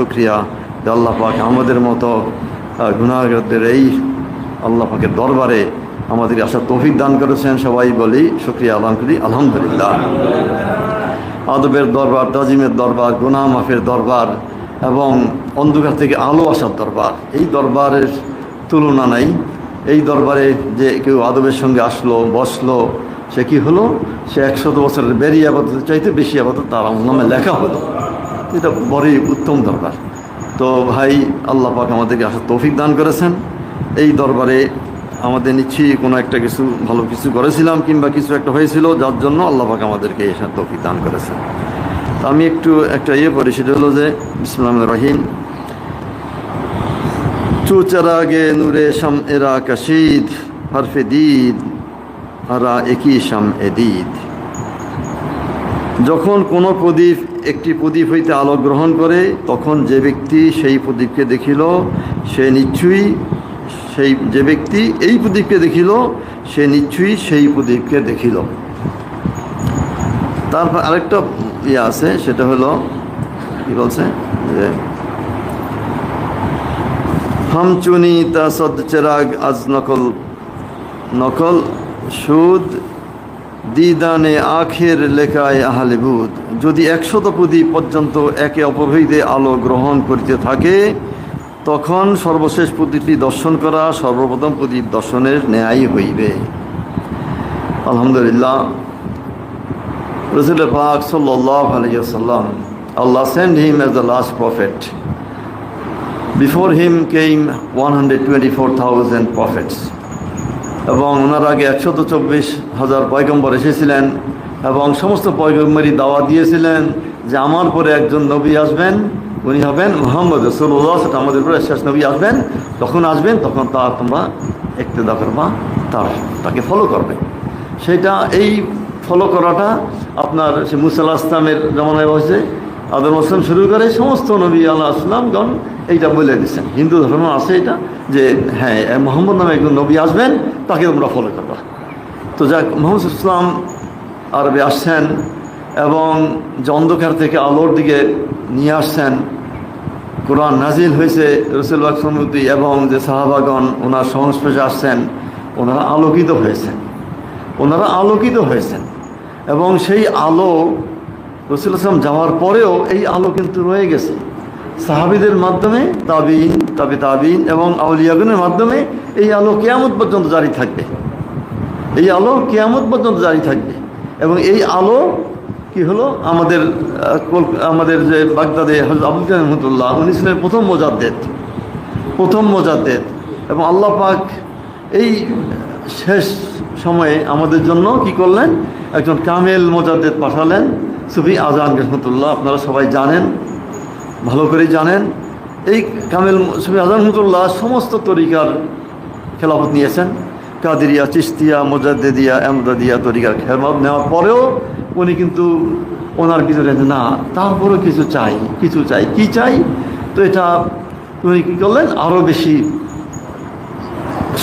শুক্রিয়া যে আল্লাহ পাক আমাদের মতো গুণাগরদের এই আল্লাহ পাকের দরবারে আমাদের আসার তৌফিক দান করেছেন। সবাই বলি শুক্রিয়া আলহাম করি। আলহামদুলিল্লাহ। আদবের দরবার, তাজিমের দরবার গুনা মাফের দরবার এবং অন্ধকার থেকে আলো আসার দরবার, এই দরবারের তুলনা নাই। এই দরবারে যে কেউ আদবের সঙ্গে আসলো, বসল, সে কি হলো? সে একশত বছরের বেরিয়ে আপাতত, চাইতে বেশি আপাতত তার নামে লেখা হলো। এটা বড়ই উত্তম দরবার। তো ভাই, আল্লাহ পাক আমাদেরকে আসার তৌফিক দান করেছেন। এই দরবারে আমাদের নিশ্চয়ই কোনো একটা কিছু, ভালো কিছু করেছিলাম কিংবা কিছু একটা হয়েছিল, যার জন্য আল্লাহ পাক আমাদেরকে এসার তৌফিক দান করেছেন। তো আমি একটু একটা ইয়ে পড়ি, সেটা হলো যে ইসলাম রহিম। চু চেরাগে নূরে শাম এরা কাশিদ হরফে দিদ আরা একই শাম এদিদ যখন কোনো প্রদীপ একটি প্রদীপ হইতে আলো গ্রহণ করে, তখন যে ব্যক্তি সেই প্রদীপকে দেখিল, সে নিশ্চয়ই সেই, যে ব্যক্তি এই প্রদীপকে দেখিল, সে নিশ্চয়ই সেই প্রদীপকে দেখিল। তারপর আরেকটা ইয়ে আছে, সেটা হলো, কি বলছে? যে হামচুনি তা সদ চেরাগ আজ নকল নকল সুদ দিদানে আখের লেখায় আহালে বুধ। যদি একশত প্রদীপ পর্যন্ত একে হইতে আলো গ্রহণ করিতে থাকে, তখন সর্বশেষ প্রদীপটি দর্শন করা সর্বপ্রথম প্রদীপ দর্শনের ন্যায় হইবে। আলহামদুলিল্লাহ। রসুল পাক সাল্লাহ আলিয়াল্লাম আল্লাহ send him as the last prophet. Before him came one hundred এবং ওনার আগে একশত চব্বিশ হাজার পয়গম্বর এসেছিলেন এবং সমস্ত পয়গম্বরই দাওয়া দিয়েছিলেন যে আমার পরে একজন নবী আসবেন, উনি হবেন মোহাম্মদ রসুল্লাহ সেটা আমাদের পরে শেষ নবী আসবেন তখন আসবেন তখন তা তোমরা একতেদা করবা, তার তাকে ফলো করবে। সেটা এই ফলো করাটা আপনার সে মুসাল্লাহ আসলামের জমানায় হয়েছে। আদম আসলাম শুরু করে সমস্ত নবী আল্লাহ আসলামগণ এইটা বলে দিচ্ছেন হিন্দু ধর্ম আছে এটা, যে হ্যাঁ মোহাম্মদ নামে একজন নবী আসবেন, তাকে তোমরা ফলো করবা তো যাক, মোহাম্মদ ইসলাম আরবে আসছেন এবং অন্ধকার থেকে আলোর দিকে নিয়ে আসছেন। কোরআন নাজিল হয়েছে রসুল বাকসমুদ্দি এবং যে সাহাবাগণ, ওনার সংস্পর্শে আসছেন, ওনারা আলোকিত হয়েছেন। ওনারা আলোকিত হয়েছেন এবং সেই আলো রসুল আসলাম যাওয়ার পরেও এই আলো কিন্তু রয়ে গেছে। সাহাবিদের মাধ্যমে তাবিন তাবে তাবিন এবং আউলিয়াগুনের মাধ্যমে এই আলো কেয়ামত পর্যন্ত জারি থাকবে। এই আলো কেয়ামত পর্যন্ত জারি থাকবে এবং এই আলো কি হলো? আমাদের আমাদের যে বাগদাদে হজরত আবুল কালাম রহমতুল্লাহ উনি ছিলেন প্রথম মোজাদ্দেদ। প্রথম মোজাদ্দেদ। এবং আল্লাহ পাক এই শেষ সময়ে আমাদের জন্য কি করলেন? একজন কামেল মোজাদ্দেদ পাঠালেন। সুফি আজান রহমতুল্লাহ, আপনারা সবাই জানেন, ভালো করে জানেন। এই কামেল সুফি আজান রহমতুল্লাহ সমস্ত তরিকার খেলাফত নিয়েছেন। কাদিরিয়া চিস্তিয়া মোজাদ্দেদিয়া এমদাদিয়া তরিকার খেলাফত নেওয়ার পরেও উনি কিন্তু ওনার ভিতরে না, তারপরেও কিছু চাই কিছু চাই, কি চাই? তো এটা উনি কী করলেন? আরও বেশি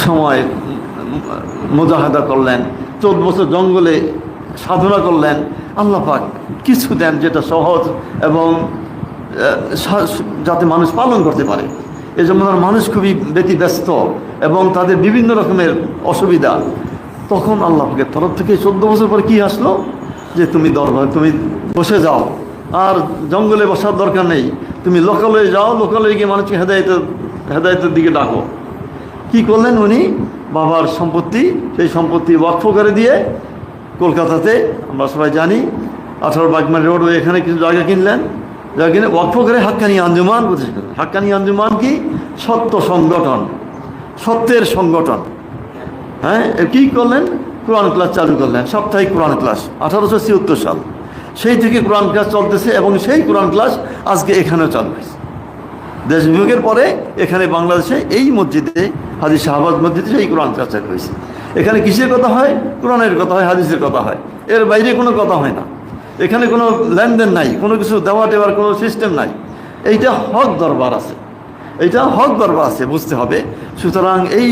সময় মোজাহাদা করলেন। চোদ্দ বছর জঙ্গলে সাধনা করলেন, আল্লাহ পাক কিছু দেন যেটা সহজ এবং যাতে মানুষ পালন করতে পারে। এই জন্য মানুষ খুবই ব্যতিব্যস্ত এবং তাদের বিভিন্ন রকমের অসুবিধা। তখন আল্লাহ পাকের তরফ থেকে চোদ্দ বছর পর কি আসলো? যে তুমি দরবার, তুমি বসে যাও। আর জঙ্গলে বসার দরকার নেই। তুমি লোকালয়ে যাও, লোকালয়ে গিয়ে মানুষকে হেদায়তের হেদায়তের দিকে ডাকো। কি করলেন উনি? বাবার সম্পত্তি, সেই সম্পত্তি ওয়াকফ করে দিয়ে কলকাতাতে, আমরা সবাই জানি, আঠারো বাগমান রোড এখানে কিছু জায়গা কিনলেন। জায়গা কিনে ওয়াকফ করে হাক্কানি আঞ্জুমান বুঝেছেন হাক্কানি আঞ্জুমান কি? সত্য সংগঠন। সত্যের সংগঠন। হ্যাঁ কী করলেন? কোরআন ক্লাস চালু করলেন। সাপ্তাহিক কোরআন ক্লাস, আঠারোশো ছিয়াত্তর সাল। সেই থেকে কোরআন ক্লাস চলতেছে এবং সেই কোরআন ক্লাস আজকে এখানেও চালু হয়েছে। দেশ বিভাগের পরে এখানে বাংলাদেশে এই মসজিদে হাদিস শাহবাজ মসজিদে সেই কোরআন ক্লাস চালু হয়েছে। এখানে কিসের কথা হয়? কোরআনের কথা হয়, হাদিসের কথা হয়। এর বাইরে কোনো কথা হয় না। এখানে কোনো লেনদেন নাই, কোনো কিছু দেওয়া টেওয়ার কোনো সিস্টেম নাই। এইটা হক দরবার আছে। এইটা হক দরবার আছে, বুঝতে হবে। সুতরাং এই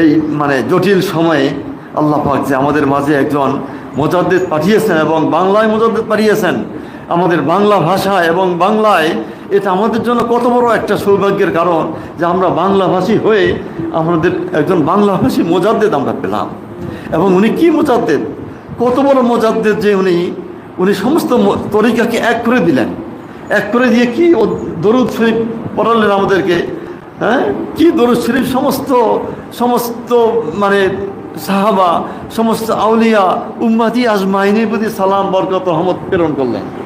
এই মানে জটিল সময়ে আল্লাহ পাক যে আমাদের মাঝে একজন মোজাদ্দেদ পাঠিয়েছেন এবং বাংলায় মোজাদ্দেদ পাঠিয়েছেন আমাদের বাংলা ভাষা এবং বাংলায় এটা আমাদের জন্য কত বড় একটা সৌভাগ্যের কারণ যে আমরা বাংলাভাষী হয়ে আমাদের একজন বাংলাভাষী মোজাদ্দেদ আমরা পেলাম। এবং উনি কি মোজাদ্দেদ? কত বড় মোজাদ্দেদ যে উনি উনি সমস্ত তরিকাকে এক করে দিলেন। এক করে দিয়ে কি দরুদ শরীফ পড়ালেন আমাদেরকে? হ্যাঁ? কি দরুদ শরীফ? সমস্ত সমস্ত মানে সাহাবা, সমস্ত আউলিয়া উম্মাতি আজমাইনের প্রতি সালাম, বরকত, রহমত প্রেরণ করলেন।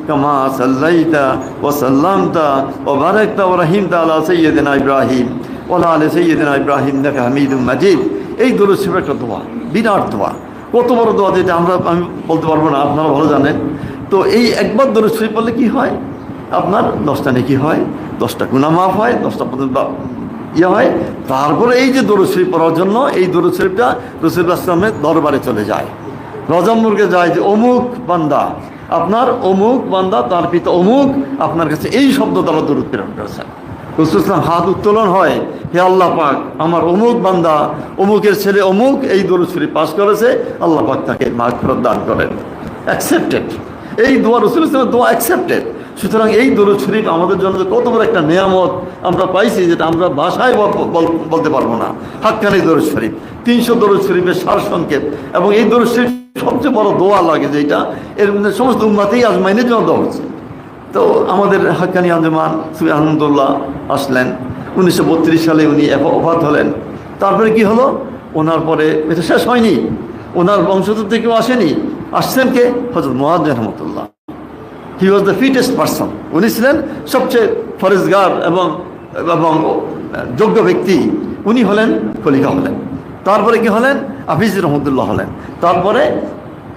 কমা সাল্লাইতা ও সাল্লামতা ও বারাকতা ও রাহিমতা আলা সাইয়েদিনা ইব্রাহিম ওলা আলে সাইয়েদিনা ইব্রাহিম দেখা হামিদুল মাজিদ। এই দোল শিব একটা দোয়া, বিরাট দোয়া। কত বড় দোয়া যেটা আমরা, আমি বলতে পারব না, আপনারা ভালো জানেন। তো এই একবার দোল শরীফ পড়লে কী হয়? আপনার দশটা নেকি হয়, দশটা গুণা মাফ হয়, দশটা পর্যন্ত ইয়ে হয়। তারপরে এই যে দরুদ শরীফ পড়ার জন্য, এই দরুদ শরীফটা, রসুল আসলামের দরবারে চলে যায়। রজম যায় যে, অমুক বান্দা আপনার অমুক বান্দা, তার পিতা অমুক, আপনার কাছে এই শব্দ দ্বারা দরুদ প্রেরণ করেছেন। রসুল ইসলাম হাত উত্তোলন হয়, হে আল্লাহ পাক, আমার অমুক বান্দা, অমুকের ছেলে অমুক এই দরুদ শরীফ পাশ করেছে, আল্লাহ পাক তাকে মাঘ দান করেন। অ্যাকসেপ্টেড এই দোয়া, রসুল ইসলামের দোয়া অ্যাকসেপ্টেড সুতরাং এই দরুদ শরীফ আমাদের জন্য কত বড় একটা নিয়ামত আমরা পাইছি, যেটা আমরা ভাষায় বল- বল- বলতে পারব না। হাক্কানি দরুদ শরীফ, তিনশো দরুদ শরীফের সার সংক্ষেপ এবং এই দরুদ শরীফ সবচেয়ে বড় দোয়া লাগে যেটা এর মধ্যে সমস্ত উম্মাতেই আজমাইনের জন্য দেওয়া হচ্ছে। তো আমাদের হাক্কানি আঞ্জমান শ্রী আনন্দুল্লাহ আসলেন। উনিশশো বত্রিশ সালে উনি অফাত হলেন। তারপরে কি হলো? ওনার পরে এটা শেষ হয়নি। ওনার বংশধর কেউ আসেনি। আসছেন কে? হজরত মোহাজ রহমতুল্লাহ। He was the fittest person উনি ছিলেন সবচেয়ে ফরেজগার এবং এবং যোগ্য ব্যক্তি। উনি হলেন খলিফা হলেন। তারপরে কি হলেন? হাফিজ রহমতুল্লাহ হলেন তারপরে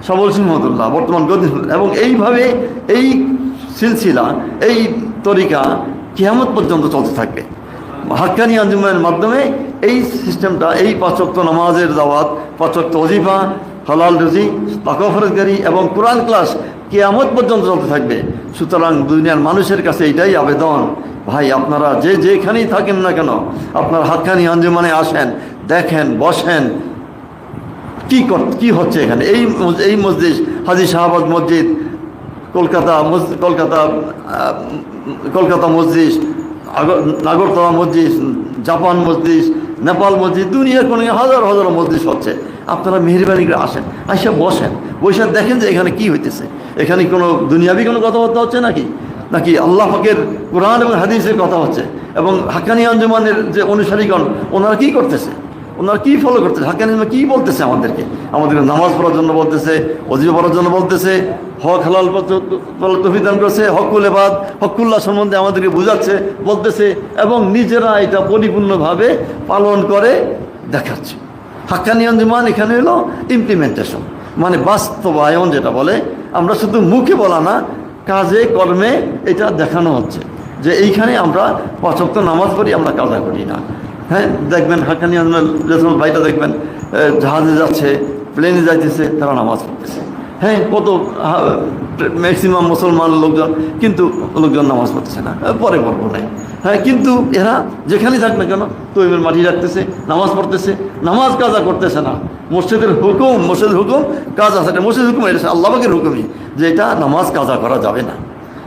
সবল সিং রহমতুল্লাহ, বর্তমান গদি এবং এইভাবে এই সিলসিলা, এই তরিকা কিয়ামত পর্যন্ত চলতে থাকবে। হাক্কানি আঞ্জুমানের মাধ্যমে এই সিস্টেমটা, এই পাঁচক্ত নামাজের দাওয়াত পাঁচক্ত অজিফা হালাল রুজি পাকফরজগারি এবং কোরআন ক্লাস কেয়ামত পর্যন্ত চলতে থাকবে। সুতরাং দুনিয়ার মানুষের কাছে এইটাই আবেদন। ভাই, আপনারা যে যেখানেই থাকেন না কেন, আপনার হাক্কানি আঞ্জুমানে আসেন, দেখেন, বসেন কি কর- কি হচ্ছে এখানে? এই এই মসজিদ, হাজি শাহবাজ মসজিদ, কলকাতা কলকাতা কলকাতা মসজিদ নাগরতলা মসজিদ, জাপান মসজিদ, নেপাল মসজিদ, দুনিয়ার কোনো হাজার হাজার মসজিদ হচ্ছে। আপনারা মেহরবানি করে আসেন, আইসা বসেন, বসে দেখেন যে এখানে কি হইতেছে। এখানে কোনো দুনিয়াবি কোনো কথাবার্তা হচ্ছে নাকি? নাকি আল্লাহ পাকের কোরআন এবং হাদিসের কথা হচ্ছে? এবং হাক্কানি আঞ্জুমানের যে অনুসারীগণ, ওনারা কি করতেছে? ওনারা কি ফলো করতেছে? হাক্কানি আঞ্জুমান কি বলতেছে আমাদেরকে? আমাদেরকে নামাজ পড়ার জন্য বলতেছে অজিব পড়ার জন্য বলতেছে, হক হালাল তফিদান করছে হকুল এবাদ হকুল্লাহ সম্বন্ধে আমাদেরকে বুঝাচ্ছে, বলতেছে এবং নিজেরা এটা পরিপূর্ণভাবে পালন করে দেখাচ্ছে। হাক্কানি আঞ্জুমান এখানে হলো ইমপ্লিমেন্টেশন মানে বাস্তবায়ন যেটা বলে, আমরা শুধু মুখে বলা না, কাজে, কর্মে এটা দেখানো হচ্ছে, যে এইখানে আমরা পাঁচক্ত নামাজ পড়ি, আমরা কাজা করি না। হ্যাঁ দেখবেন, হাক্কানি রেসমল ভাইটা দেখবেন জাহাজে যাচ্ছে প্লেনে যাইতেছে, তারা নামাজ পড়তেছে। হ্যাঁ কত ম্যাক্সিমাম মুসলমান লোকজন, কিন্তু লোকজন নামাজ পড়তেছে না পরে পড়ব নাই। হ্যাঁ কিন্তু এরা যেখানেই থাক না কেন তৈবের মাটি রাখতেছে, নামাজ পড়তেছে, নামাজ কাজা করতেছে না। মসজিদের হুকুম মসজিদের হুকুম, কাজ আছে এটা মসজিদের হুকুম, এটা আল্লাহকে হুকুমই যে এটা নামাজ কাজা করা যাবে না।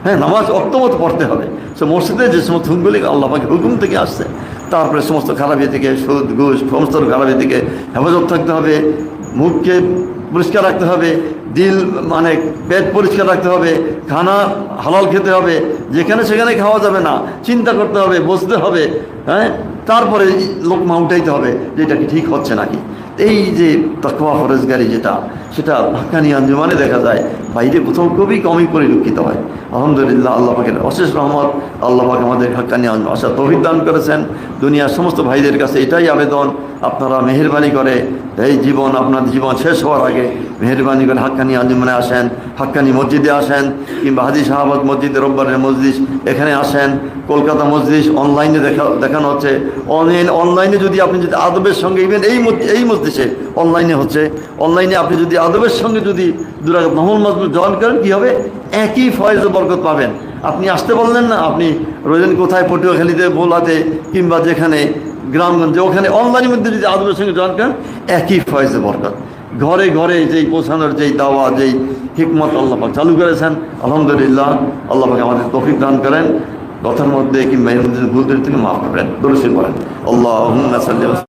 হ্যাঁ নামাজ অক্তমত পড়তে হবে। সে মসজিদে যে সমস্ত হুকুমগুলি আল্লাহবাকের হুকুম থেকে আসছে তারপরে সমস্ত খারাপি থেকে সুদ, ঘুষ, সমস্ত খারাপি থেকে হেফাজত থাকতে হবে, মুখকে পরিষ্কার রাখতে হবে, দিল মানে পেট পরিষ্কার রাখতে হবে, খানা হালাল খেতে হবে, যেখানে সেখানে খাওয়া যাবে না, চিন্তা করতে হবে, বসতে হবে হ্যাঁ? তারপরে লোকমা উঠাইতে হবে যে এটা কি ঠিক হচ্ছে নাকি। এই যে তকওয়া ফরজগারি যেটা, সেটা হাক্কানি আঞ্জুমানে দেখা যায়, বাইরে কোথাও খুবই কমই পরিলক্ষিত হয়। আলহামদুলিল্লাহ, আল্লাহ অশেষ রহমত, আল্লাহ পাক আমাদের হাক্কানি আঞ্জুম আশা তৌহিদ দান করেছেন। দুনিয়ার সমস্ত ভাইদের কাছে এটাই আবেদন, আপনারা মেহরবানি করে এই জীবন আপনার জীবন শেষ হওয়ার আগে মেহরবানি করে হাক্কানি আঞ্জুমানে আসেন, হাক্কানি মসজিদে আসেন, কিংবা হাজি সাহাবাদ মসজিদে রব্বারের মসজিদ এখানে আসেন। কলকাতা মসজিদ অনলাইনে দেখা দেখানো হচ্ছে। অনলাইন অনলাইনে যদি আপনি যদি আদবের সঙ্গে ইভেন এই এই মসজিদে অনলাইনে হচ্ছে অনলাইনে আপনি যদি আদবের সঙ্গে যদি দুরাগত নহল মজবুত জয়েন করেন, কী হবে? একই ফয়েজ বরকত পাবেন। আপনি আসতে বললেন না? আপনি রোজেন কোথায়? পটুয়াখালীতে, বোলাতে, কিংবা যেখানে, গ্রামগঞ্জে ওখানে অনলাইনের মধ্যে যদি আদবের সঙ্গে জয়েন করেন, একই ফয়েজে বরকত। ঘরে ঘরে যেই পৌঁছানোর যেই দাওয়া, যেই হিকমত আল্লাহ পাক চালু করেছেন, আলহামদুলিল্লাহ, আল্লাহ পাক আমাদের তফিক দান করেন। কথার মধ্যে কিংবা এর মধ্যে থেকে মাফ শরীফ পড়েন আল্লাহুম্মা সাল্লি